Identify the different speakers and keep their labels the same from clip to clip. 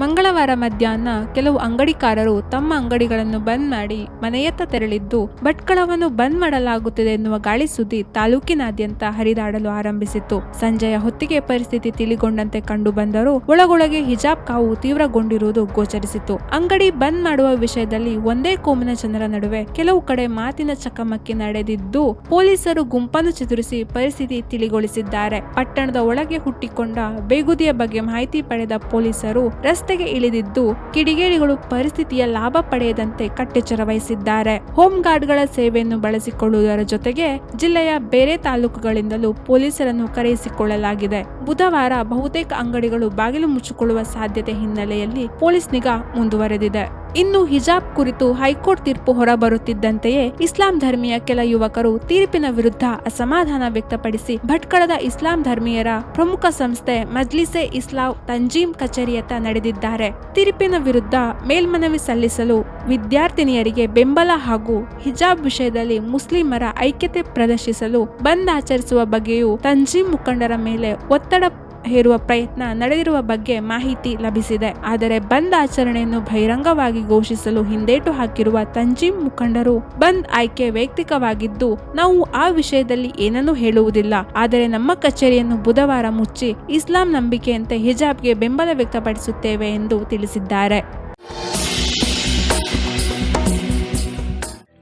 Speaker 1: ಮಂಗಳವಾರ ಮಧ್ಯಾಹ್ನ ಕೆಲವು ಅಂಗಡಿಕಾರರು ತಮ್ಮ ಅಂಗಡಿಗಳನ್ನು ಬಂದ್ ಮಾಡಿ ಮನೆಯತ್ತ ತೆರಳಿದ್ದು, ಭಟ್ಕಳವನ್ನು ಬಂದ್ ಮಾಡಲಾಗುತ್ತಿದೆ ಎನ್ನುವ ಗಾಳಿ ಸುದ್ದಿ ತಾಲೂಕಿನಾದ್ಯಂತ ಹರಿದಾಡಲು ಆರಂಭಿಸಿತ್ತು. ಸಂಜೆಯ ಹೊತ್ತಿಗೆ ಪರಿಸ್ಥಿತಿ ತಿಳಿಗೊಂಡಂತೆ ಕಂಡು ಬಂದರೂ ಒಳಗೊಳಗೆ ಹಿಜಾಬ್ ಕಾವು ತೀವ್ರಗೊಂಡಿರುವುದು ಗೋಚರಿಸಿತು ಅಂಗಡಿ ಬಂದ್ ಮಾಡುವ ವಿಷಯದಲ್ಲಿ ಒಂದೇ ಕೋಮಿನ ಜನರ ನಡುವೆ ಕೆಲವು ಕಡೆ ಮಾತಿನ ಚಕಮಕಿ ನಡೆದಿದ್ದು, ಪೊಲೀಸರು ಗುಂಪನ್ನು ಚದುರಿಸಿ ಪರಿಸ್ಥಿತಿ ತಿಳಿಗೊಳಿಸಿದ್ದಾರೆ. ಪಟ್ಟಣದ ಒಳಗೆ ಹುಟ್ಟಿಕೊಂಡ ಬೇಗುದಿಯ ಬಗ್ಗೆ ಮಾಹಿತಿ ಪಡೆದ ಪೊಲೀಸರು ರಸ್ತೆಗೆ ಇಳಿದಿದ್ದು ಕಿಡಿಗೇಡಿಗಳು ಪರಿಸ್ಥಿತಿಯ ಲಾಭ ಪಡೆಯದಂತೆ ಕಟ್ಟೆಚ್ಚರ ವಹಿಸಿದ್ದಾರೆ. ಹೋಮ್ ಗಾರ್ಡ್ಗಳ ಸೇವೆಯನ್ನು ಬಳಸಿಕೊಳ್ಳುವುದರ ಜೊತೆಗೆ ಜಿಲ್ಲೆಯ ಬೇರೆ ತಾಲೂಕುಗಳಿಂದಲೂ ಪೊಲೀಸರನ್ನು ಕರೆಯಿಸಿಕೊಳ್ಳಲಾಗಿದೆ. ಬುಧವಾರ ಬಹುತೇಕ ಅಂಗಡಿಗಳು ಬಾಗಿಲು ಮುಚ್ಚಿಕೊಳ್ಳುವ ಸಾಧ್ಯತೆ ಹಿನ್ನೆಲೆಯಲ್ಲಿ ಪೊಲೀಸ್ ನಿಗಾ ಮುಂದುವರೆದಿದೆ. ಇನ್ನು ಹಿಜಾಬ್ ಕುರಿತು ಹೈಕೋರ್ಟ್ ತೀರ್ಪು ಹೊರಬರುತ್ತಿದ್ದಂತೆಯೇ ಇಸ್ಲಾಂ ಧರ್ಮೀಯ ಕೆಲ ಯುವಕರು ತೀರ್ಪಿನ ವಿರುದ್ಧ ಅಸಮಾಧಾನ ವ್ಯಕ್ತಪಡಿಸಿ ಭಟ್ಕಳದ ಇಸ್ಲಾಂ ಧರ್ಮೀಯರ ಪ್ರಮುಖ ಸಂಸ್ಥೆ ಮಜ್ಲಿಸೆ ಇಸ್ಲಾಂ ತಂಜೀಮ್ ಕಚೇರಿಯತ್ತ ನಡೆದಿದ್ದಾರೆ. ತೀರ್ಪಿನ ವಿರುದ್ಧ ಮೇಲ್ಮನವಿ ಸಲ್ಲಿಸಲು ವಿದ್ಯಾರ್ಥಿನಿಯರಿಗೆ ಬೆಂಬಲ ಹಾಗೂ ಹಿಜಾಬ್ ವಿಷಯದಲ್ಲಿ ಮುಸ್ಲಿಮರ ಐಕ್ಯತೆ ಪ್ರದರ್ಶಿಸಲು ಬಂದ್ ಆಚರಿಸುವ ಬಗ್ಗೆಯೂ ತಂಜೀಮ್ ಮುಖಂಡರ ಮೇಲೆ ಒತ್ತಡ ಹೇರುವ ಪ್ರಯತ್ನ ನಡೆದಿರುವ ಬಗ್ಗೆ ಮಾಹಿತಿ ಲಭಿಸಿದೆ. ಆದರೆ ಬಂದ್ ಆಚರಣೆಯನ್ನು ಬಹಿರಂಗವಾಗಿ ಘೋಷಿಸಲು ಹಿಂದೇಟು ಹಾಕಿರುವ ತಂಜೀಮ್ ಮುಖಂಡರು ಬಂದ್ ಆಯ್ಕೆ ವೈಯಕ್ತಿಕವಾಗಿದ್ದು, ನಾವು ಆ ವಿಷಯದಲ್ಲಿ ಏನನ್ನೂ ಹೇಳುವುದಿಲ್ಲ. ಆದರೆ ನಮ್ಮ ಕಚೇರಿಯನ್ನು ಬುಧವಾರ ಮುಚ್ಚಿ ಇಸ್ಲಾಂ ನಂಬಿಕೆಯಂತೆ ಹಿಜಾಬ್ಗೆ ಬೆಂಬಲ ವ್ಯಕ್ತಪಡಿಸುತ್ತೇವೆ ಎಂದು ತಿಳಿಸಿದ್ದಾರೆ.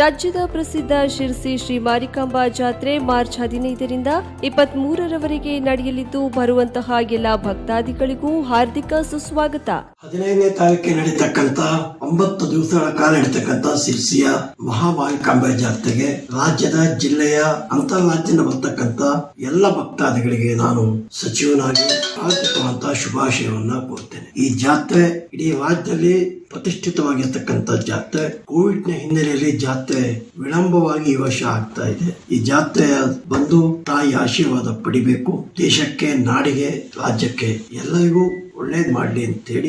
Speaker 2: ರಾಜ್ಯದ ಪ್ರಸಿದ್ಧ ಶಿರ್ಸಿ ಶ್ರೀ ಮಾರಿಕಾಂಬಾ ಜಾತ್ರೆ ಮಾರ್ಚ್ ಹದಿನೈದರಿಂದ ಇಪ್ಪತ್ಮೂರರವರೆಗೆ ನಡೆಯಲಿದ್ದು, ಬರುವಂತಹ ಎಲ್ಲ ಭಕ್ತಾದಿಗಳಿಗೂ ಹಾರ್ದಿಕ ಸುಸ್ವಾಗತ.
Speaker 3: ಹದಿನೈದನೇ ತಾರೀಕಿಗೆ ನಡೀತಕ್ಕಂತ ಒಂಬತ್ತು ದಿವಸಗಳ ಕಾಲ ನಡೀತಕ್ಕಂತ ಸಿರ್ಸಿಯ ಮಹಾಮಾರಿಕಾಂಬೆ ಜಾತ್ರೆಗೆ ರಾಜ್ಯದ ಜಿಲ್ಲೆಯ ಅಂತರ್ರಾಜ್ಯದಿಂದ ಬರ್ತಕ್ಕಂತ ಎಲ್ಲ ಭಕ್ತಾದಿಗಳಿಗೆ ನಾನು ಸಚಿವನಾಗಿ ಆರ್ಥಿಕವಂತ ಶುಭಾಶಯವನ್ನ ಕೋರ್ತೇನೆ ಈ ಜಾತ್ರೆ ಇಡೀ ರಾಜ್ಯದಲ್ಲಿ ಪ್ರತಿಷ್ಠಿತವಾಗಿರ್ತಕ್ಕಂಥ ಜಾತ್ರೆ. ಕೋವಿಡ್ನ ಹಿನ್ನೆಲೆಯಲ್ಲಿ ಜಾತ್ರೆ ಜಾತ್ರೆ ವಿಳಂಬವಾಗಿ ಈ ವರ್ಷ ಆಗ್ತಾ ಇದೆ. ಈ ಜಾತ್ರೆ ಬಂದು ತಾಯಿ ಆಶೀರ್ವಾದ ಪಡಿಬೇಕು. ದೇಶಕ್ಕೆ, ನಾಡಿಗೆ, ರಾಜ್ಯಕ್ಕೆ ಎಲ್ಲರಿಗೂ ಒಳ್ಳೇದು ಮಾಡಲಿ ಅಂತೇಳಿ